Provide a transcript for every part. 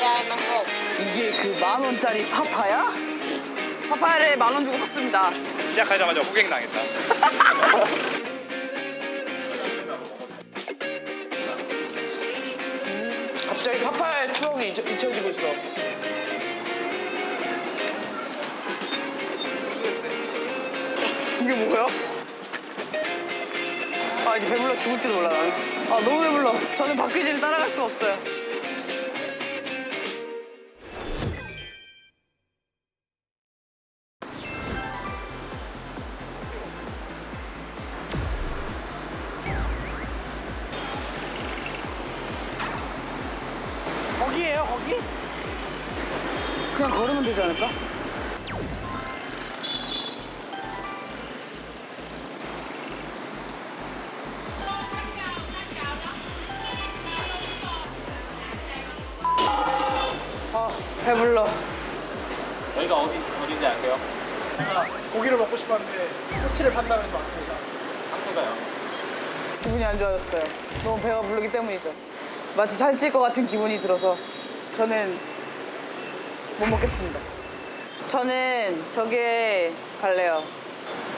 papaya 이게 그 만 원짜리 파파야? 파파야를 만 원 주고 샀습니다. 시작하자마자 호객 당했다. 갑자기 파파야의 추억이 잊, 잊혀지고 있어. 이게 뭐야? 아 이제 배불러 죽을지도 몰라 나는. 아 너무 배불러. 저는 박규진을 따라갈 수가 없어요. 걸으면 되지 않을까? 아 배불러 여기가 어디 어딘지 아세요? 제가 고기를 먹고 싶었는데 꼬치를 판다면서 왔습니다. 상수가요. 기분이 안 좋아졌어요 너무 배가 부르기 때문이죠 마치 살찔 것 같은 기분이 들어서 저는 못 먹겠습니다 저는 저기에 갈래요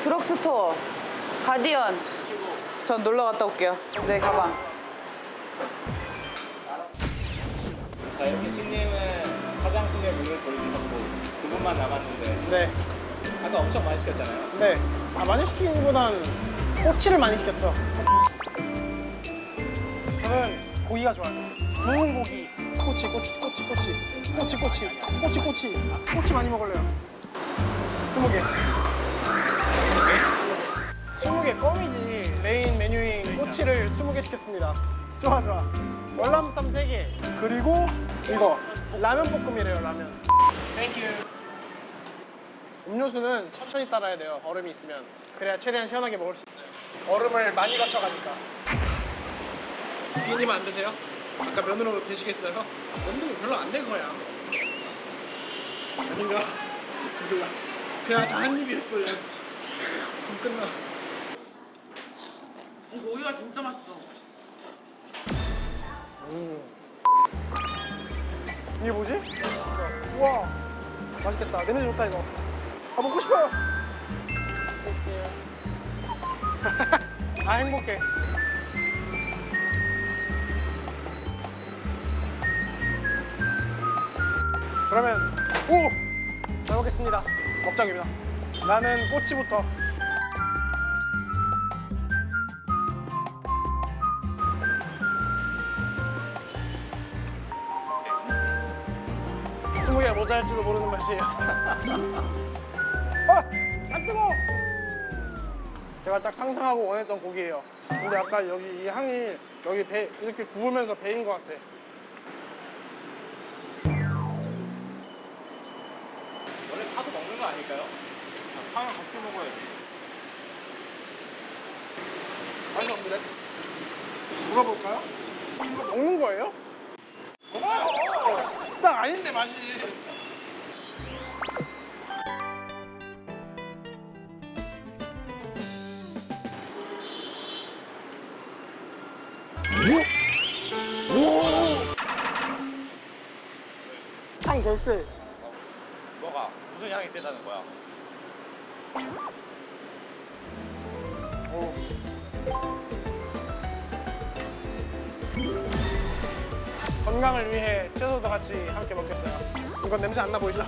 드럭스토어 가디언 전 놀러 갔다 올게요 내 가방 자 이렇게 신님은 화장품에 문을 돌리셨고 두 분만 남았는데 네, 아까 엄청 많이 시켰잖아요. 네. 아, 많이 시키기보단 꼬치를 많이 시켰죠. 저는 고기가 좋아요. 구운 고기, 꼬치, 꼬치, 꼬치, 꼬치, 꼬치, 꼬치, 꼬치, 꼬치, 꼬치 많이 먹을래요. 스무 개. 스무 개 껌이지. 메인 메뉴인 꼬치를 스무 개 시켰습니다. 좋아, 좋아. 월남쌈 세 개. 그리고 이거 라면 볶음이래요, 라면. 땡큐. 음료수는 천천히 따라야 돼요. 얼음이 있으면. 그래야 최대한 시원하게 먹을 수 있어요. 얼음을 많이 거쳐가니까. 비님 안 드세요? 아까 면으로 드시겠어요? 면도 별로 안 된 거야. 아닌가? 몰라. 그냥 다 한 입이었어요. 그럼 끝나. 고기가 진짜 맛있어 이게 뭐지? 우와. 맛있겠다. 냄새 좋다 이거. 아 먹고 싶어요. 아 행복해. 그러면 오! 잘 먹겠습니다. 먹자기입니다. 나는 꼬치부터. 스무 개 모자랄지도 모르는 맛이에요. 아! 안 뜨거! 제가 딱 상상하고 원했던 고기예요. 근데 아까 여기 이 향이 여기 배 이렇게 구우면서 배인 것 같아. 아닐까요? 파랑 같이 먹어야지. 맛이 없는데? 물어볼까요? 이거 먹는 거예요? 먹어요! 딱 아닌데 맛이. 향 결세. 무슨 향이 세다는 거야? 건강을 위해 채소도 같이 함께 먹겠어요. 이건 냄새 안 나 보이죠?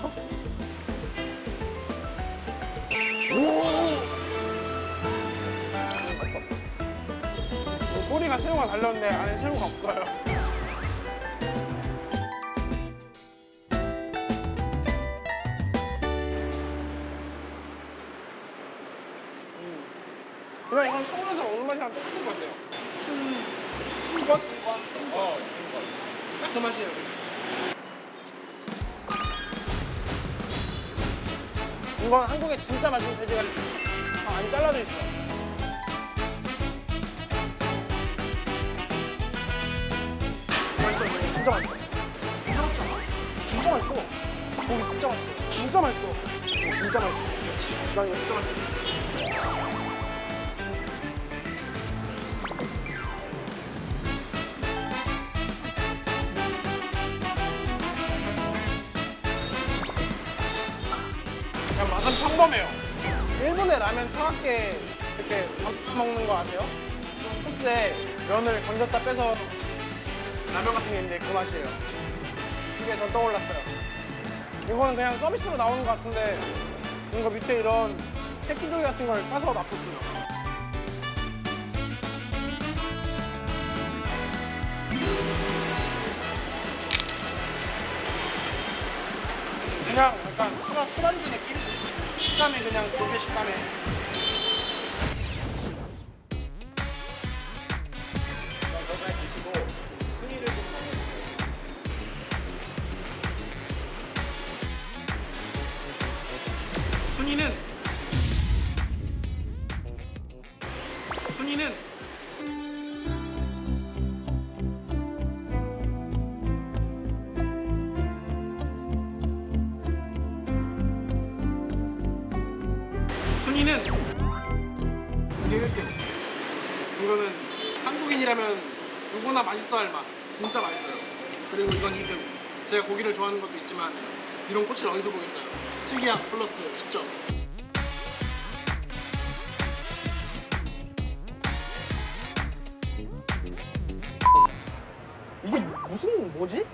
이 꼬리가 새우가 달렸는데 안에 새우가 없어요. 그냥 이건 서울에서 먹는 맛이랑 똑같은 것 같아요. 신, 신것? 어, 그 맛이에요. 이건 한국에 진짜 맛있는 돼지가 아, 안 잘라져 있어. 맛있어, 이거 진짜 맛있어. 진짜 맛있어. 고기 진짜 맛있어. 진짜 맛있어. 진짜 맛있어. 난 이거 진짜 맛있어. 일본의 라면 차갑게 이렇게 먹는 거 아세요? 소스에 면을 건졌다 빼서 라면 같은 게 있는데 그 맛이에요. 그게 전 떠올랐어요. 이거는 그냥 서비스로 나오는 것 같은데 뭔가 밑에 이런 새끼조개 같은 걸 까서 놔뒀어요. 그냥 약간 술- 술안주 느낌? 식감이 그냥 조개 식감에 고기를 좋아하는 것도 있지만 이런 꼬치를 어디서 보겠어요 특이함 플러스 10점 이게 무슨 뭐지?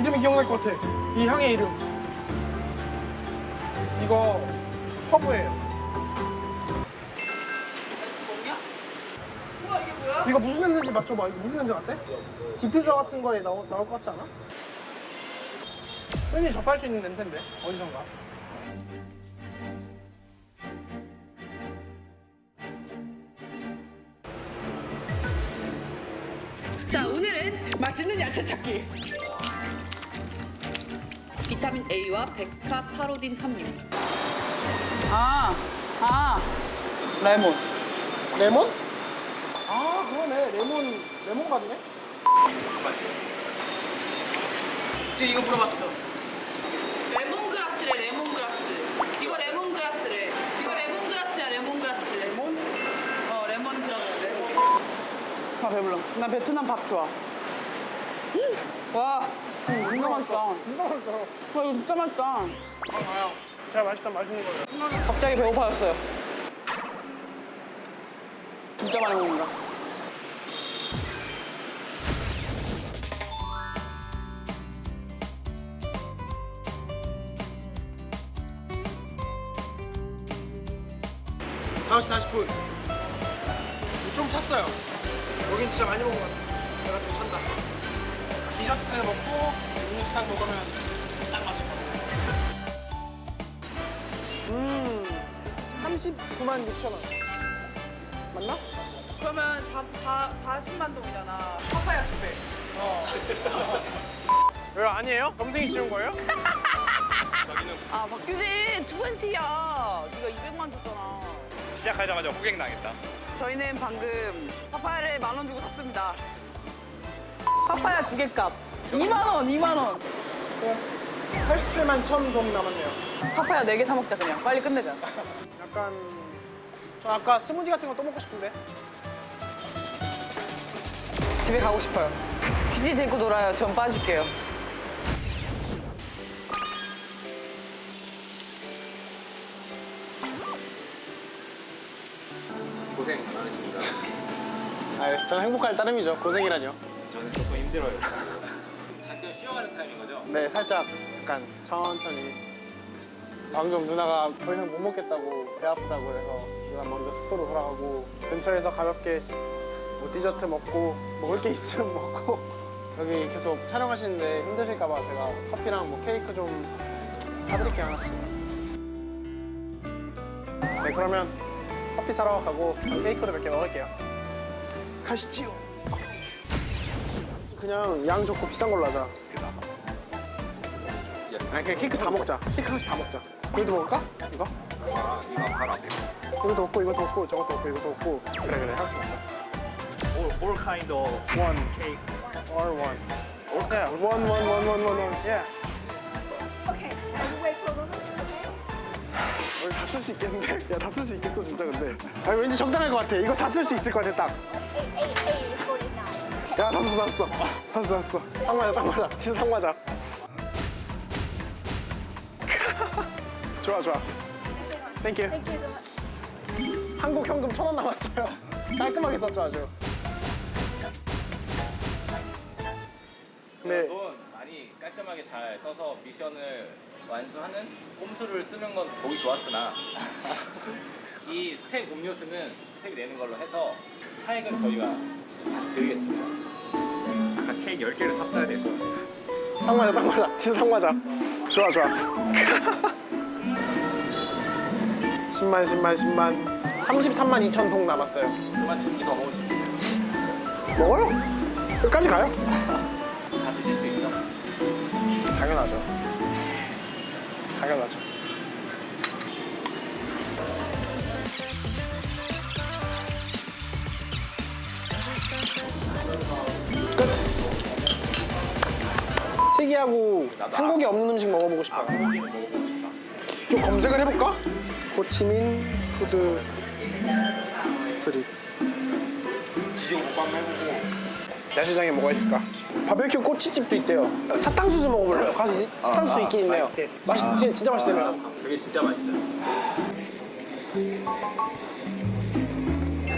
이름이 기억날 것 같아. 이 향의 이름. 이거 허브예요. 이거 무슨 냄새인지 맞춰봐. 이거 무슨 냄새 같아? 디퓨저 같은 거에 나오, 나올 것 같지 않아? 왠지 접할 수 있는 냄새인데 어디선가. 자 오늘은 맛있는 야채 찾기. 비타민 A와 베카타로딘 함유. 아, 아, 레몬. 레몬? 아 그러네. 레몬 레몬 같네. 무슨 맛이에요? 지금 이거 물어봤어. 레몬그라스래 레몬그라스. 이거 레몬그라스래. 이거 레몬그라스야 레몬그라스. 레몬? 어 레몬그라스. 아 배불러. 나 베트남 밥 좋아. 와, 음, 진짜 맛있다. 이거 맛있어. 와 이거 진짜 맛있다. 아. 제가 맛있다 맛있는 거예요. 갑자기 배고파졌어요. 진짜 많이 먹는다. 다섯 시 40분. 좀 찼어요. 여긴 진짜 많이 먹은 것 같아. 내가 좀 찬다. 디저트 먹고 음료수탕 먹으면 딱 맛있거든. 음, 39만 6천 원. 맞나? 그러면 4, 4, 40만 동이잖아. 파파야 두 배. 왜 아니에요? 검색이 쉬운 거예요? 아 박규진 투벤티야. 네가 200만 줬잖아. 시작하자마자 호객 당했다. 저희는 방금 파파야를 만 원 주고 샀습니다. 파파야 두 개 값. 2만 원, 2만 원. 87만 1천 동 남았네요. 파파야 네 개 사 먹자 그냥. 빨리 끝내자. 약간 저 아까 스무디 같은 거 또 먹고 싶은데. 집에 가고 싶어요. 규지 데리고 놀아요. 전 빠질게요. 아, 저는 행복할 따름이죠. 고생이라뇨. 저는 조금 힘들어요. 잠깐 쉬어가는 타임인 거죠? 네, 살짝 약간 천천히. 방금 누나가 더 이상 못 먹겠다고 배 아프다고 해서 누나 먼저 숙소로 돌아가고 근처에서 가볍게 뭐 디저트 먹고 먹을 게 있으면 먹고 여기 계속 촬영하시는데 힘드실까봐 제가 커피랑 뭐 케이크 좀 사드릴게요 하나씩. 네, 그러면 커피 사러 가고 전 케이크도 몇 개 먹을게요. 가시지요. 그냥 양 좋고 비싼 걸로 하자. 아니 그냥 케이크 다 먹자. 케이크 하나씩 다 먹자. 이것도 먹을까? 이거? 아, 이거 바로 앞에. 이것도 먹고 이것도 먹고 저것도 먹고 이것도 먹고 그래 그래 하나씩 먹자. All, all kind of One cake. or one. Yeah, one one one one one one. Yeah. 어, 다쓸 수 있겠는데? 야, 다 쓸 수 있겠어, 진짜 근데. 아, 왠지 적당할 것 같아. 이거 다 쓸 수 있을 것 같아, 딱. 야, 다 썼어, 다 썼어. 다 썼어, 다 썼어. 딱 맞아, 딱 맞아. 진짜 딱 맞아. 좋아, 좋아. 땡큐. Thank you so much. 한국 현금 천 원 남았어요. 깔끔하게 썼죠, 아주. 네. 네. 돈 많이 깔끔하게 잘 써서 미션을 완수하는 꼼수를 쓰는 건 보기 좋았으나 이 스택 음료수는 스택이 내는 걸로 해서 차액은 저희가 다시 드리겠습니다. 아까 케이크 10개를 샀어야 돼서 딱 맞아 딱 맞아. 진짜 딱 맞아. 좋아 좋아. 10만 10만 10만 33만 2천 통 남았어요. 그만 두끼 더 먹을 수 있어요. 먹어요? 끝까지 가요? 다 드실 수 있죠? 당연하죠. 당연하죠. 끝. 특이하고 한국에 없는 음식 먹어보고 싶어요. 좀 검색을 해볼까? 호치민 푸드 스트릿. 볶음 해보고 야시장에 뭐가 있을까? 바베큐 꼬치집도 있대요. 사탕수수 먹어볼래요? 가서 이- 사탕수수 있긴 있네요. 맛있, 진짜, 진짜 맛있대요. 그게 진짜 맛있어요.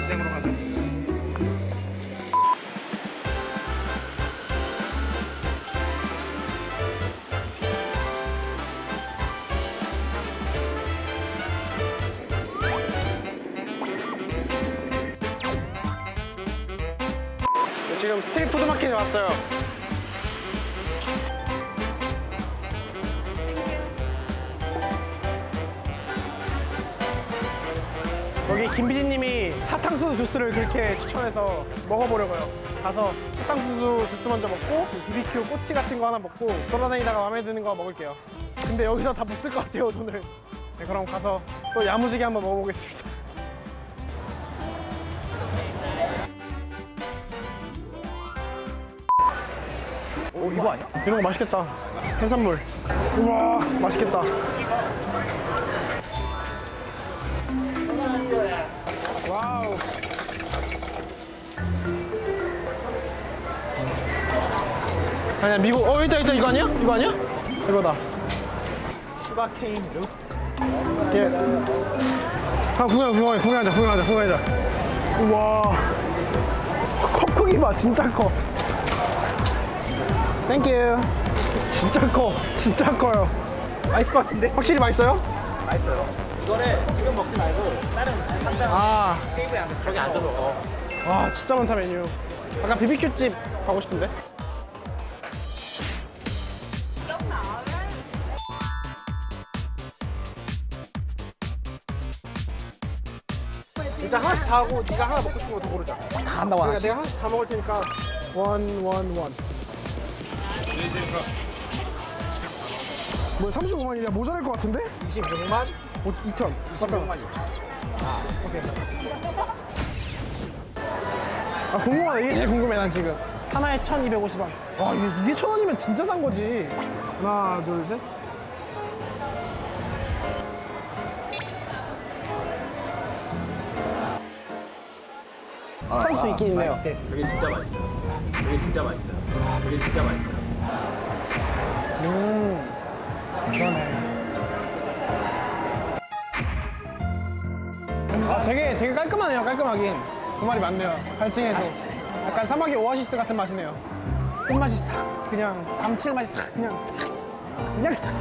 생으로 가자. 지금 스트릿 푸드 마켓에 왔어요. 여기 김 PD님이 사탕수수 주스를 그렇게 추천해서 먹어보려고요. 가서 사탕수수 주스 먼저 먹고 BBQ 꼬치 같은 거 하나 먹고 돌아다니다가 마음에 드는 거 먹을게요. 근데 여기서 다 못 쓸 것 같아요 돈을. 네, 그럼 가서 또 야무지게 한번 먹어보겠습니다. 오 이거 아니야? 이런 거 맛있겠다. 해산물. 우와 맛있겠다. 와우. 아니야 미국 어 있다 있다 이거 아니야? 이거 아니야? 이거다. 슈가 케인 주스. 예. 아 구경 구경해 구경하자 구경하자 구경하자. 우와. 컵 크기 봐 진짜 커. 땡큐. 진짜 커. 진짜 커요. 맛있을 것 같은데? 확실히 맛있어요? 맛있어요. 이거를 지금 먹지 말고 다른 음식 상당 아, 테이블에 앉아서 저기 앉아서 먹어. 와 진짜 많다 메뉴. 아까 BBQ 집 가고 싶은데? 일단 하나씩 다 하고 네가 하나 먹고 싶은 거 더 고르자. 다 한다고 그러니까 내가 하나씩 다 먹을 테니까 원, 원, 원. 뭐 35만이냐 모자랄 것 같은데? 26만 2천. 26만 6천. 오케이. 아 궁금하다 이게 제일 궁금해 난 지금 하나에 1250원 와 이게, 이게 천 원이면 진짜 싼 거지 하나 둘 셋 할 수 있긴 있네요 그게 진짜 맛있어요. 그게 진짜 맛있어요. 그게 진짜 맛있어요. 그러네. 아 되게 되게 깔끔하네요 깔끔하긴. 그 말이 맞네요. 갈증해서. 약간 사막의 오아시스 같은 맛이네요. 끝맛이 싹 그냥 감칠맛이 싹 그냥 싹 그냥 싹.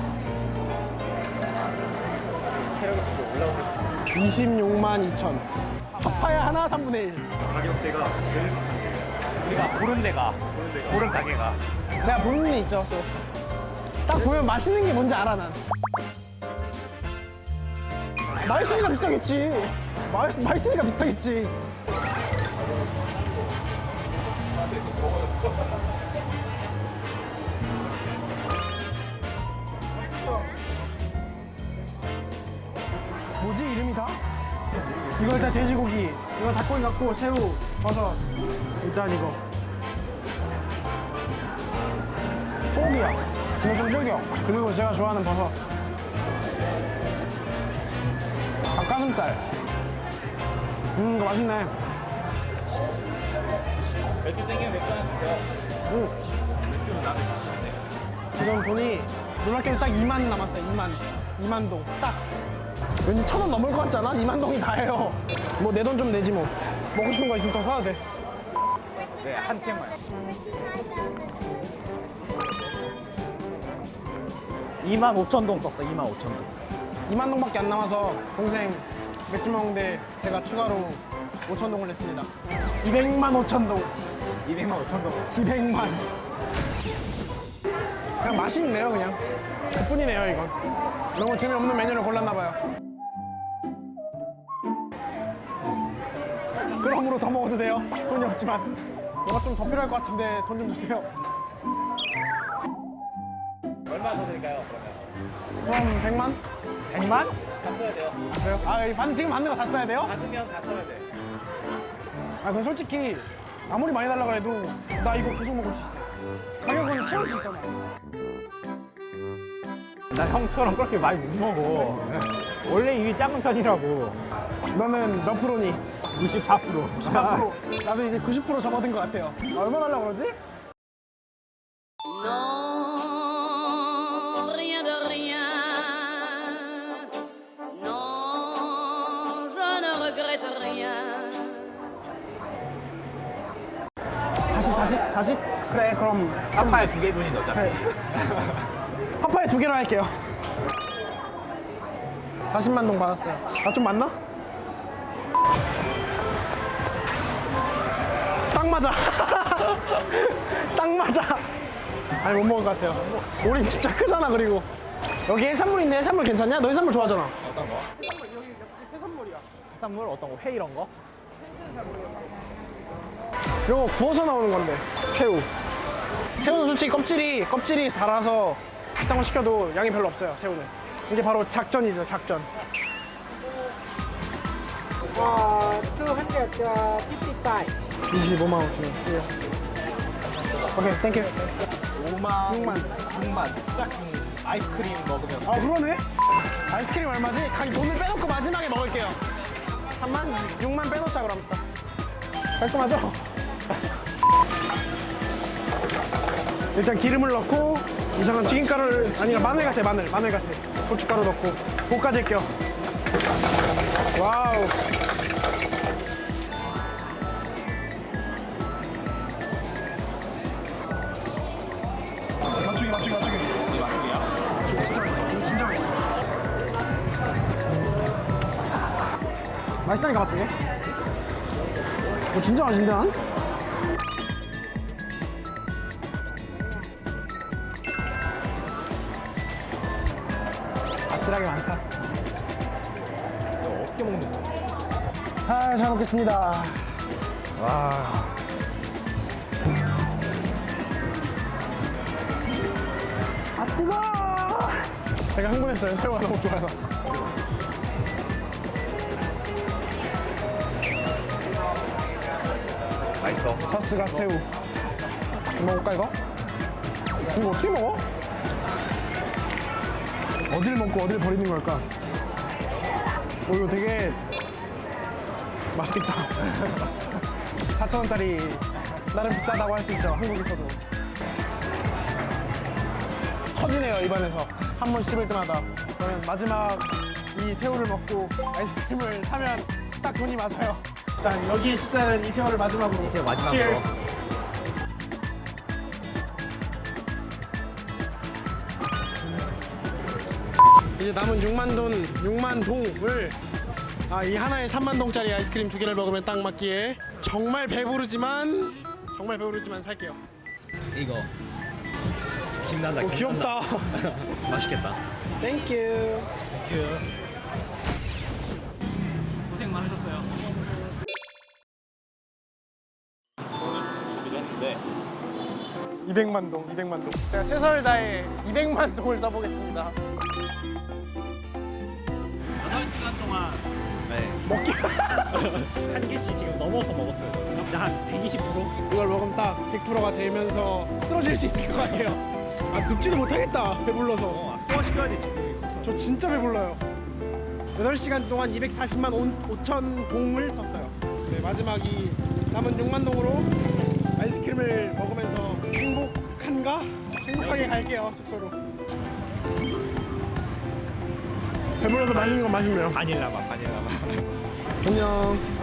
26만 2천. 파파야 하나 3분의 1 우리가 고른 데가 고른 가게가. 제가 보는 게 있죠 또 딱 보면 맛있는 게 뭔지 알아 난. 맛있으니까 비싸겠지. 맛있, 맛있으니까 비싸겠지. 뭐지 이름이 다? 이거 일단 돼지고기. 이거 닭고기 갖고 새우 버섯. 일단 이거. 소고기야. 좀 질겨. 그리고 제가 좋아하는 버섯. 닭가슴살. 음, 이거 맛있네. 맥주 땡기면 맥주 하나 주세요. 음. 맥주는 주시면 돼요. 지금 돈이 놀랍게도 딱 2만 남았어요. 2만. 2만 동. 딱. 왠지 천 원 넘을 것 같지 않아? 2만 동이 다예요. 뭐 내 돈 좀 내지 뭐. 먹고 싶은 거 있으면 더 사야 돼. 네, 한 캔만. 2만 5천 동 썼어, 2만 5천 동. 2만 동밖에 안 남아서 동생 맥주 먹는데 제가 추가로 5천 동을 냈습니다. 200만 5천 동. 200만 5천 동. 200만. 그냥 맛이 있네요, 그냥. 그뿐이네요, 이건. 너무 재미없는 메뉴를 골랐나봐요. 그럼으로 더 먹어도 돼요. 돈이 없지만. 뭐가 좀 더 필요할 것 같은데 돈 좀 주세요. 얼마 더 드릴까요? 그러면 그럼 100만? 100만? 다 써야 돼요. 그래요? 아, 이 반, 지금 받는 거 다 써야 돼요? 받으면 다 써야 돼. 아, 그건 솔직히 아무리 많이 달라고 해도 나 이거 계속 먹을 수 있어. 가격은 채울 수 있잖아. 나 형처럼 그렇게 많이 못 먹어. 원래 이게 작은 편이라고. 너는 몇 프로니? 94%. 94%. 나도 이제 90% 접어든 것 같아요. 얼마 달라고 그러지? 아파야 두 개 분이 넣자. 그래. 파파에 두 개로 할게요. 40만 동 받았어요. 아, 좀 맞나? 딱 맞아. 딱 맞아. 아니, 못 먹을 것 같아요. 우린 진짜 크잖아, 그리고. 여기 해산물 있네. 해산물 괜찮냐? 너 해산물 좋아하잖아. 어떤 거? 해산물 어떤 거? 회 이런 거? 이거 구워서 나오는 건데. 새우. 새우는 솔직히 껍질이, 껍질이 달아서 비싼 거 시켜도 양이 별로 없어요, 새우는. 이게 바로 작전이죠, 작전. Uh, 255. 25만 5천 원. 예. 오케이, 땡큐. 5만, 6만. 6만. 딱 아이스크림 먹으면. 아, 그러네? 아이스크림 얼마지? 가기 돈을 빼놓고 마지막에 먹을게요. 3만? 6만 빼놓자, 그럼. 딱. 깔끔하죠? 일단 기름을 넣고 이상한 튀김가루를 아니라 마늘 같아 마늘 마늘 같아. 고춧가루 넣고. 볶아질게요 와우. 맞추기 맞추기 맞추기. 이거 진짜 맛있어. 이거 진짜 맛있어. 맛있다니까 맞추기 이거 진짜 맛있는데 난? 아찔하게 많다 이거 어떻게 먹는 거야? 아, 잘 먹겠습니다. 와. 아, 뜨거! 제가 흥분했어요. 새우가 너무 좋아서. 맛있어. 서스가 새우. 먹을까, 이거? 이거 어떻게 먹어? 어딜 먹고 어딜 버리는 걸까? 오, 이거 되게 맛있겠다. 4,000원짜리 나름 비싸다고 할 수 있죠, 한국에서도. 터지네요, 입안에서. 한 번 씹을 때마다. 저는 마지막 이 새우를 먹고 아이스크림을 사면 딱 돈이 맞아요. 일단 여기에 식사는 이 새우를 마지막으로. 이 새우 마지막으로. Cheers. 이제 남은 6만 돈, 6만 동을 아, 이 하나에 3만 동짜리 아이스크림 두 개를 먹으면 딱 맞기에 정말 배부르지만 정말 배부르지만 살게요. 이거. 김난다. 오, 귀엽다. 맛있겠다. 땡큐. 고생 많으셨어요. 준비를 했는데 200만 동, 200만 동. 제가 최선을 다해 200만 동을 써보겠습니다. 8시간 동안 네. 먹기. 한 개치 지금 넘어서 먹었어요. 진짜 한 120%? 이걸 먹으면 딱 100%가 되면서 쓰러질 수 있을 것 같아요. 아, 눕지도 못하겠다. 배불러서. 어, 소화시켜야 되지. 이거. 저 진짜 배불러요. 8시간 동안 240만 5천 동을 썼어요. 네, 마지막 이 남은 6만 동으로 아이스크림을 먹으면서 행복한가? 행복하게 갈게요, 숙소로. 배불러서 맛있는 건 맛있네요. 바닐라 맛, 바닐라 맛. 안녕.